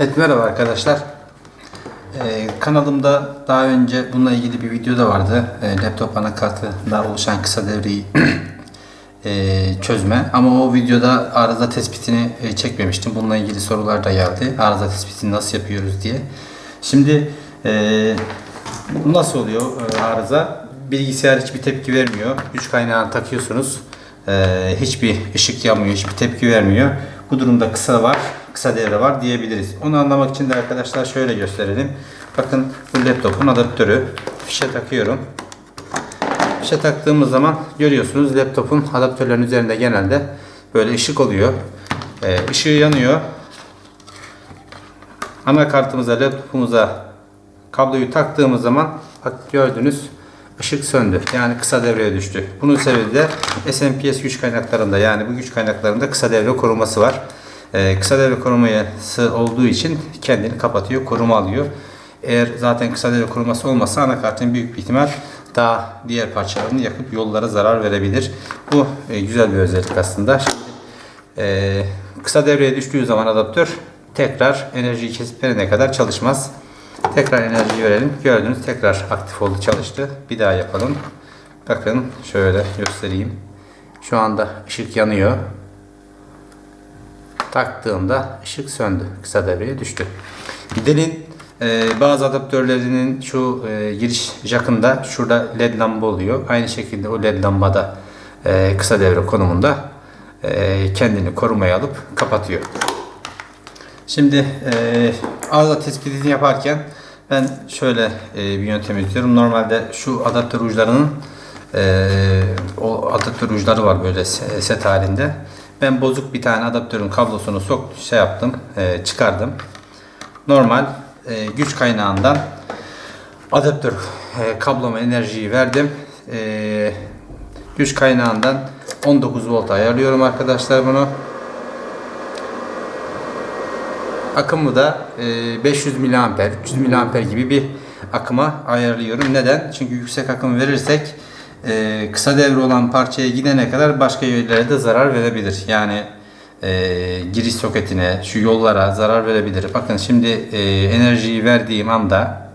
Evet merhaba arkadaşlar. Ee, kanalımda daha önce bununla ilgili bir video da vardı. Ee, laptop anakartında oluşan kısa devreyi e, çözme. Ama o videoda arıza tespitini e, çekmemiştim. Bununla ilgili sorular da geldi. Arıza tespitini nasıl yapıyoruz diye. Şimdi e, nasıl oluyor e, arıza? Bilgisayar hiçbir tepki vermiyor. Güç kaynağını takıyorsunuz. Ee, hiçbir ışık yanmıyor, hiçbir tepki vermiyor. Bu durumda kısa var, kısa devre var diyebiliriz. Onu anlamak için de arkadaşlar şöyle gösterelim. Bakın bu laptopun adaptörü. Fişe takıyorum. Fişe taktığımız zaman görüyorsunuz laptopun adaptörlerin üzerinde genelde böyle ışık oluyor. Ee, ışığı yanıyor. Anakartımıza, laptopumuza kabloyu taktığımız zaman bak gördünüz ışık söndü. Yani kısa devreye düştü. Bunun sebebi de SMPS güç kaynaklarında yani bu güç kaynaklarında kısa devre koruması var. Ee, kısa devre koruması olduğu için kendini kapatıyor, koruma alıyor. Eğer zaten kısa devre koruması olmasa anakartın büyük bir ihtimal daha diğer parçalarını yakıp yollara zarar verebilir. Bu e, güzel bir özellik aslında. Şimdi, e, kısa devreye düştüğü zaman adaptör tekrar enerjiyi kesip verene kadar çalışmaz. Tekrar enerji verelim. Gördünüz tekrar aktif oldu çalıştı. Bir daha yapalım. Bakın şöyle göstereyim. Şu anda ışık yanıyor. Taktığımda ışık söndü. Kısa devreye düştü. Gidelim e, bazı adaptörlerinin şu e, giriş jackında şurada led lamba oluyor. Aynı şekilde o led lambada e, kısa devre konumunda e, kendini korumaya alıp kapatıyor. Şimdi e, arıza tespitini yaparken ben şöyle e, bir yöntem izliyorum. Normalde şu adaptör uçlarının e, o adaptör uçları var böyle se- set halinde. Ben bozuk bir tane adaptörün kablosunu sok şey yaptım, e, çıkardım. Normal e, güç kaynağından adaptör e, kabloma enerjiyi verdim. E, güç kaynağından 19 volt ayarlıyorum arkadaşlar bunu. Akımı da e, 500 miliamper, 300 miliamper gibi bir akıma ayarlıyorum. Neden? Çünkü yüksek akım verirsek e, kısa devre olan parçaya gidene kadar başka yerlere de zarar verebilir. Yani e, giriş soketine, şu yollara zarar verebilir. Bakın şimdi e, enerjiyi verdiğim anda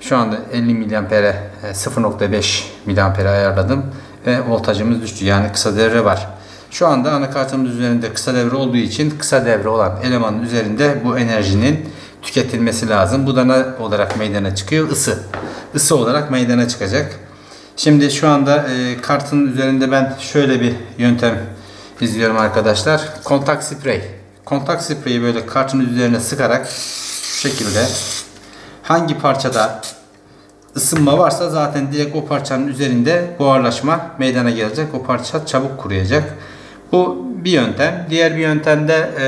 şu anda 50 miliampere e, 0.5 miliampere ayarladım ve voltajımız düştü. Yani kısa devre var. Şu anda anakartımız üzerinde kısa devre olduğu için kısa devre olan elemanın üzerinde bu enerjinin tüketilmesi lazım. Bu da ne olarak meydana çıkıyor? Isı. Isı olarak meydana çıkacak. Şimdi şu anda e, kartın üzerinde ben şöyle bir yöntem izliyorum arkadaşlar. Kontak sprey. Kontak spreyi böyle kartın üzerine sıkarak şu şekilde hangi parçada ısınma varsa zaten direkt o parçanın üzerinde buharlaşma meydana gelecek. O parça çabuk kuruyacak. Bu bir yöntem. Diğer bir yöntem de e,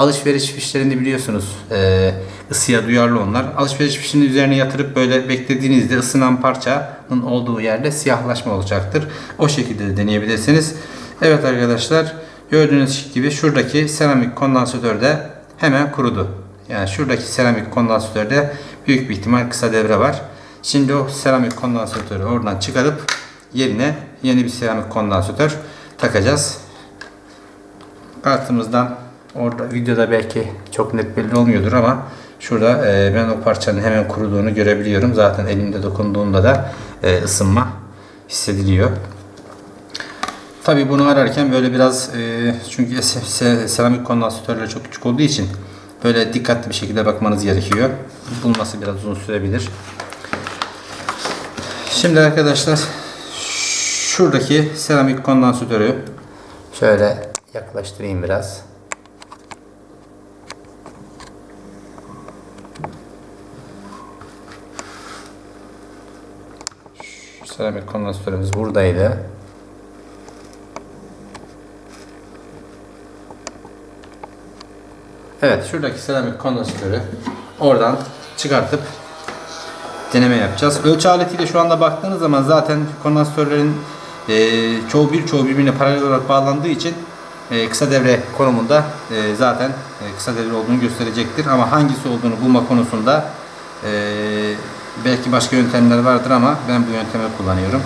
alışveriş fişlerini biliyorsunuz. E, ısıya duyarlı onlar. Alışveriş fişinin üzerine yatırıp böyle beklediğinizde ısınan parçanın olduğu yerde siyahlaşma olacaktır. O şekilde de deneyebilirsiniz. Evet arkadaşlar gördüğünüz gibi şuradaki seramik kondansatör de hemen kurudu. Yani şuradaki seramik kondansatörde büyük bir ihtimal kısa devre var. Şimdi o seramik kondansatörü oradan çıkarıp yerine yeni bir seramik kondansatör takacağız. Kartımızdan orada videoda belki çok net belli olmuyordur ama şurada e, ben o parçanın hemen kuruduğunu görebiliyorum. Zaten elimde dokunduğumda da e, ısınma hissediliyor. Tabii bunu ararken böyle biraz e, çünkü se- se- seramik kondansatörler çok küçük olduğu için böyle dikkatli bir şekilde bakmanız gerekiyor. Bulması biraz uzun sürebilir. Şimdi arkadaşlar şuradaki seramik kondansatörü şöyle yaklaştırayım biraz. Seramik kondansatörümüz buradaydı. Evet şuradaki seramik kondansatörü oradan çıkartıp deneme yapacağız. Ölçü aletiyle şu anda baktığınız zaman zaten kondansatörlerin e, çoğu birçoğu birbirine paralel olarak bağlandığı için e, kısa devre konumunda e, zaten e, kısa devre olduğunu gösterecektir. Ama hangisi olduğunu bulma konusunda e, belki başka yöntemler vardır ama ben bu yöntemi kullanıyorum.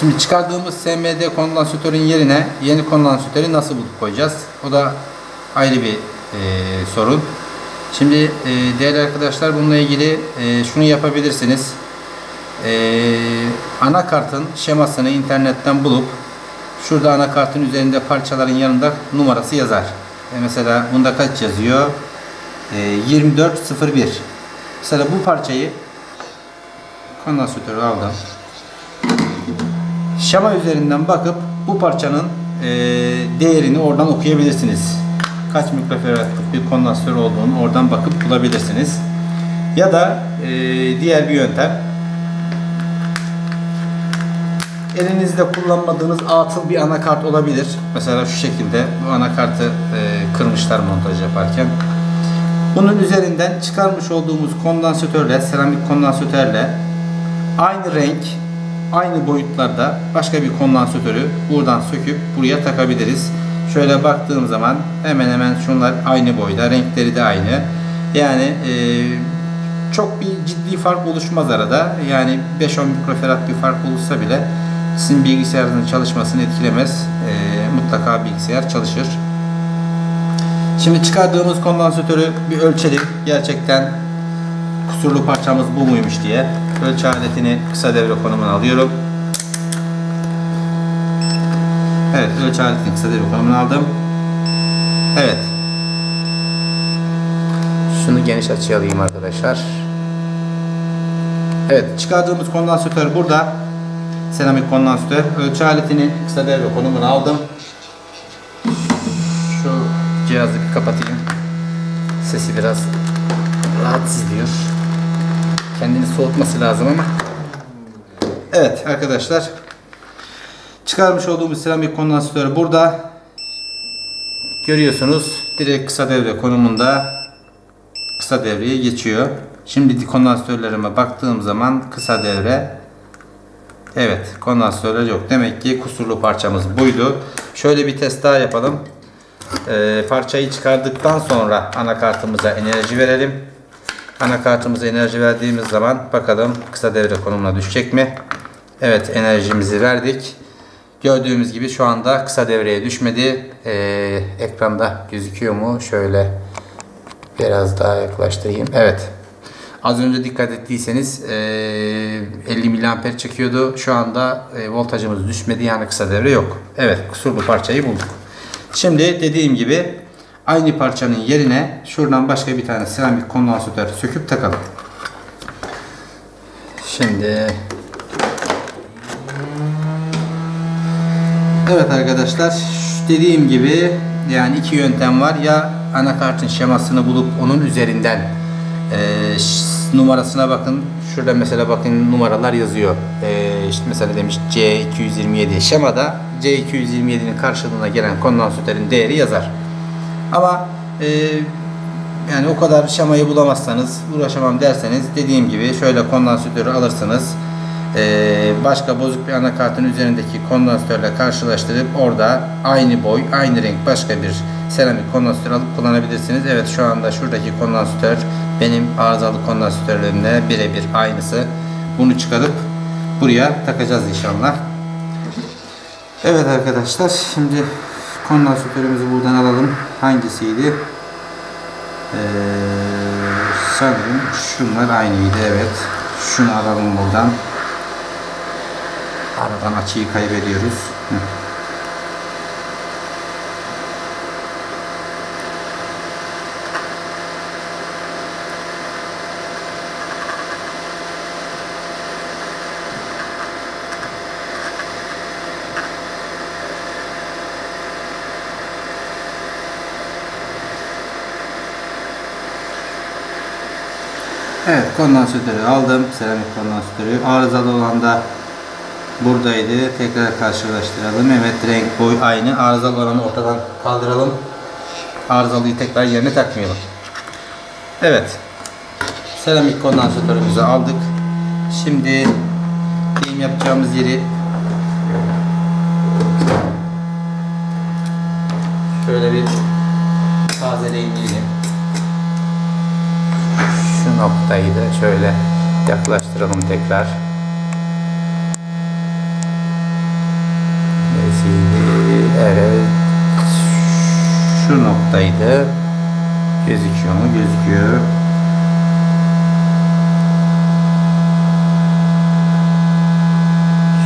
Şimdi çıkardığımız SMD kondansatörün yerine yeni kondansatörü nasıl bulup koyacağız? O da ayrı bir e, sorun. Şimdi e, değerli arkadaşlar bununla ilgili e, şunu yapabilirsiniz. E, anakartın şemasını internetten bulup şurada anakartın üzerinde parçaların yanında numarası yazar. E, mesela bunda kaç yazıyor? E, 2401. Mesela bu parçayı kondansatörü aldım. Şema üzerinden bakıp bu parçanın e, değerini oradan okuyabilirsiniz. Kaç mikroferatlık bir kondansatör olduğunu oradan bakıp bulabilirsiniz. Ya da e, diğer bir yöntem elinizde kullanmadığınız atıl bir anakart olabilir. Mesela şu şekilde bu anakartı e, kırmışlar montaj yaparken. Bunun üzerinden çıkarmış olduğumuz kondansatörle, seramik kondansatörle aynı renk, aynı boyutlarda başka bir kondansatörü buradan söküp buraya takabiliriz. Şöyle baktığım zaman hemen hemen şunlar aynı boyda, renkleri de aynı. Yani e, çok bir ciddi fark oluşmaz arada. Yani 5-10 mikroferat bir fark olursa bile sizin bilgisayarınızın çalışmasını etkilemez. E, mutlaka bilgisayar çalışır. Şimdi çıkardığımız kondansatörü bir ölçelim. Gerçekten kusurlu parçamız bu muymuş diye. Ölçü aletini kısa devre konumuna alıyorum. Evet, ölçü aletini kısa devre konumuna aldım. Evet. Şunu geniş açıya alayım arkadaşlar. Evet, çıkardığımız kondansatör burada. Seramik kondansatör. Ölçü aletini kısa devre konumuna aldım. Şu cihazı bir kapatayım. Sesi biraz rahatsız ediyor. Kendini soğutması lazım ama. Evet arkadaşlar. Çıkarmış olduğumuz seramik kondansatör burada. Görüyorsunuz direkt kısa devre konumunda kısa devreye geçiyor. Şimdi kondansatörlerime baktığım zaman kısa devre Evet kondansatörler yok. Demek ki kusurlu parçamız buydu. Şöyle bir test daha yapalım. Ee, parçayı çıkardıktan sonra anakartımıza enerji verelim. Anakartımıza enerji verdiğimiz zaman bakalım kısa devre konumuna düşecek mi? Evet enerjimizi verdik. Gördüğümüz gibi şu anda kısa devreye düşmedi. Ee, ekranda gözüküyor mu? Şöyle biraz daha yaklaştırayım. Evet. Az önce dikkat ettiyseniz e, 50 miliamper çekiyordu. Şu anda e, voltajımız düşmedi yani kısa devre yok. Evet kusurlu parçayı bulduk. Şimdi dediğim gibi aynı parçanın yerine şuradan başka bir tane seramik kondansatör söküp takalım. Şimdi Evet arkadaşlar dediğim gibi yani iki yöntem var ya anakartın şemasını bulup onun üzerinden e, numarasına bakın. Şurada mesela bakın numaralar yazıyor. E, işte mesela demiş C227 şemada C227'nin karşılığına gelen kondansatörün değeri yazar. Ama e, yani o kadar şemayı bulamazsanız uğraşamam derseniz dediğim gibi şöyle kondansatörü alırsınız. Ee, başka bozuk bir anakartın üzerindeki kondansatörle karşılaştırıp orada aynı boy, aynı renk başka bir seramik kondansatör alıp kullanabilirsiniz. Evet şu anda şuradaki kondansatör benim arızalı kondansatörlerimle birebir aynısı. Bunu çıkarıp buraya takacağız inşallah. Evet arkadaşlar şimdi kondansatörümüzü buradan alalım. Hangisiydi? Ee, sanırım şunlar aynıydı evet. Şunu alalım buradan. Aradan açıyı kaybediyoruz. Hı. Evet kondansatörü aldım. Seramik kondansatörü. Arızalı olan da buradaydı. Tekrar karşılaştıralım. Evet renk boy aynı. Arızalı olanı ortadan kaldıralım. Arızalıyı tekrar yerine takmayalım. Evet. Seramik kondansatörümüzü aldık. Şimdi deyim yapacağımız yeri şöyle bir tazeleyelim şu noktayı da şöyle yaklaştıralım tekrar. Evet. Şu noktaydı. Gözüküyor mu? Gözüküyor.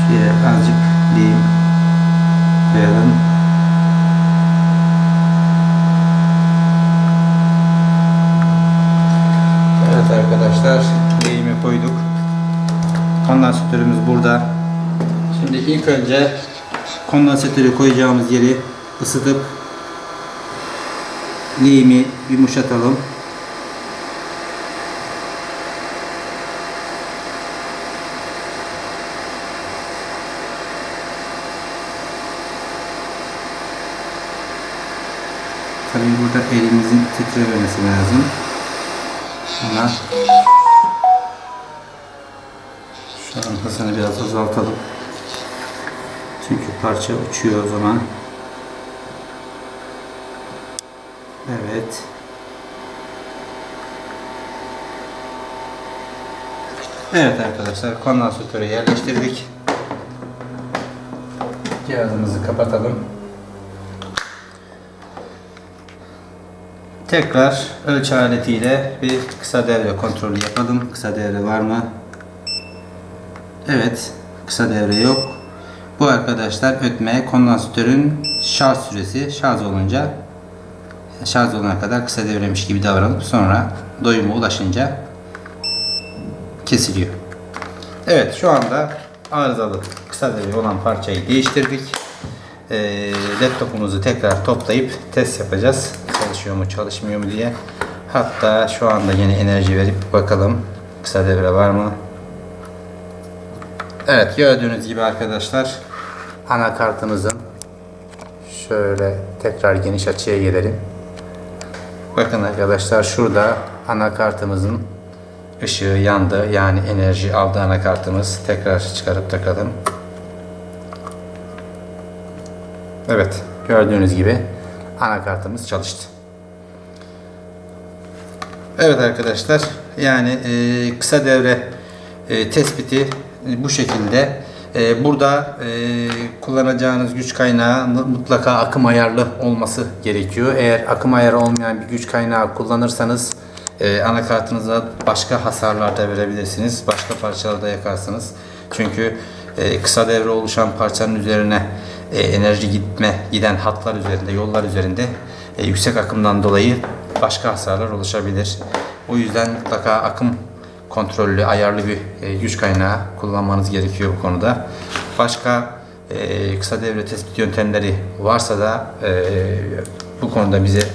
Şuraya azıcık diyeyim. Koyalım. Arkadaşlar lehimi koyduk. Kondansatörümüz burada. Şimdi ilk önce kondansatörü koyacağımız yeri ısıtıp lehimi yumuşatalım. Tabii burada elimizin titrememesi lazım. Ona şu an hızını biraz azaltalım. Çünkü parça uçuyor o zaman. Evet. Evet arkadaşlar kondansatörü yerleştirdik. Cihazımızı kapatalım. Tekrar ölçü aletiyle bir kısa devre kontrolü yapalım. Kısa devre var mı? Evet. Kısa devre yok. Bu arkadaşlar ötme kondansatörün şarj süresi şarj olunca şarj olana kadar kısa devremiş gibi davranıp sonra doyuma ulaşınca kesiliyor. Evet şu anda arızalı kısa devre olan parçayı değiştirdik. Ee, laptopumuzu tekrar toplayıp test yapacağız. Çalışıyor mu çalışmıyor mu diye. Hatta şu anda yeni enerji verip bakalım kısa devre var mı? Evet gördüğünüz gibi arkadaşlar anakartımızın şöyle tekrar geniş açıya gelelim. Bakın arkadaşlar şurada anakartımızın ışığı yandı. Yani enerji aldı anakartımız. Tekrar çıkarıp takalım. Evet gördüğünüz gibi anakartımız çalıştı. Evet arkadaşlar yani e, kısa devre e, tespiti bu şekilde. E, burada e, kullanacağınız güç kaynağı mutlaka akım ayarlı olması gerekiyor. Eğer akım ayarı olmayan bir güç kaynağı kullanırsanız e, anakartınıza başka hasarlar da verebilirsiniz. Başka parçalarda yakarsınız. Çünkü e, kısa devre oluşan parçanın üzerine e, enerji gitme giden hatlar üzerinde, yollar üzerinde e, yüksek akımdan dolayı başka hasarlar oluşabilir. O yüzden mutlaka akım kontrollü, ayarlı bir e, güç kaynağı kullanmanız gerekiyor bu konuda. Başka e, kısa devre tespit yöntemleri varsa da e, bu konuda bize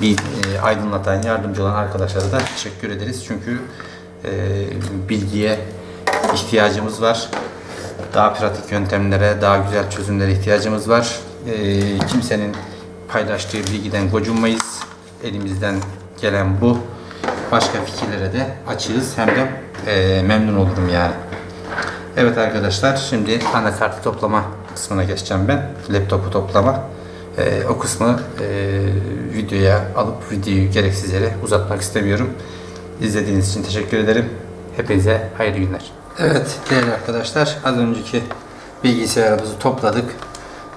bir aydınlatan, yardımcı olan arkadaşlara da teşekkür ederiz. Çünkü bilgiye ihtiyacımız var. Daha pratik yöntemlere, daha güzel çözümlere ihtiyacımız var. Kimsenin paylaştığı bilgiden gocunmayız. Elimizden gelen bu. Başka fikirlere de açığız. Hem de e, memnun olurum yani. Evet arkadaşlar şimdi anakartı toplama kısmına geçeceğim ben. Laptopu toplama. E, o kısmı e, videoya alıp videoyu gereksiz yere uzatmak istemiyorum. İzlediğiniz için teşekkür ederim. Hepinize hayırlı günler. Evet değerli arkadaşlar az önceki bilgisayarımızı topladık.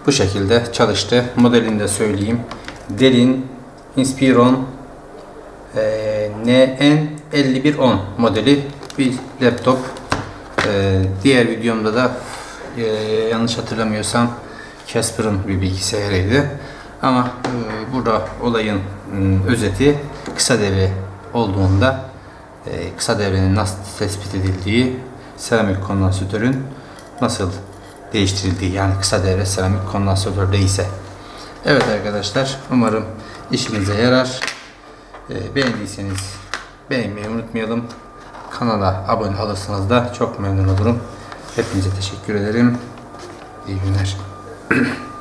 Bu şekilde çalıştı. Modelini de söyleyeyim. Dell'in Inspiron e, NN5110 modeli bir laptop. E, diğer videomda da e, yanlış hatırlamıyorsam Casper'ın bir bilgisayarıydı. Ama burada olayın m, özeti kısa devre olduğunda kısa devrenin nasıl tespit edildiği, seramik kondansatörün nasıl değiştirildiği yani kısa devre seramik kondansatörde ise. Evet arkadaşlar umarım işinize yarar. E, beğendiyseniz beğenmeyi unutmayalım. Kanala abone olursanız da çok memnun olurum. Hepinize teşekkür ederim. İyi günler.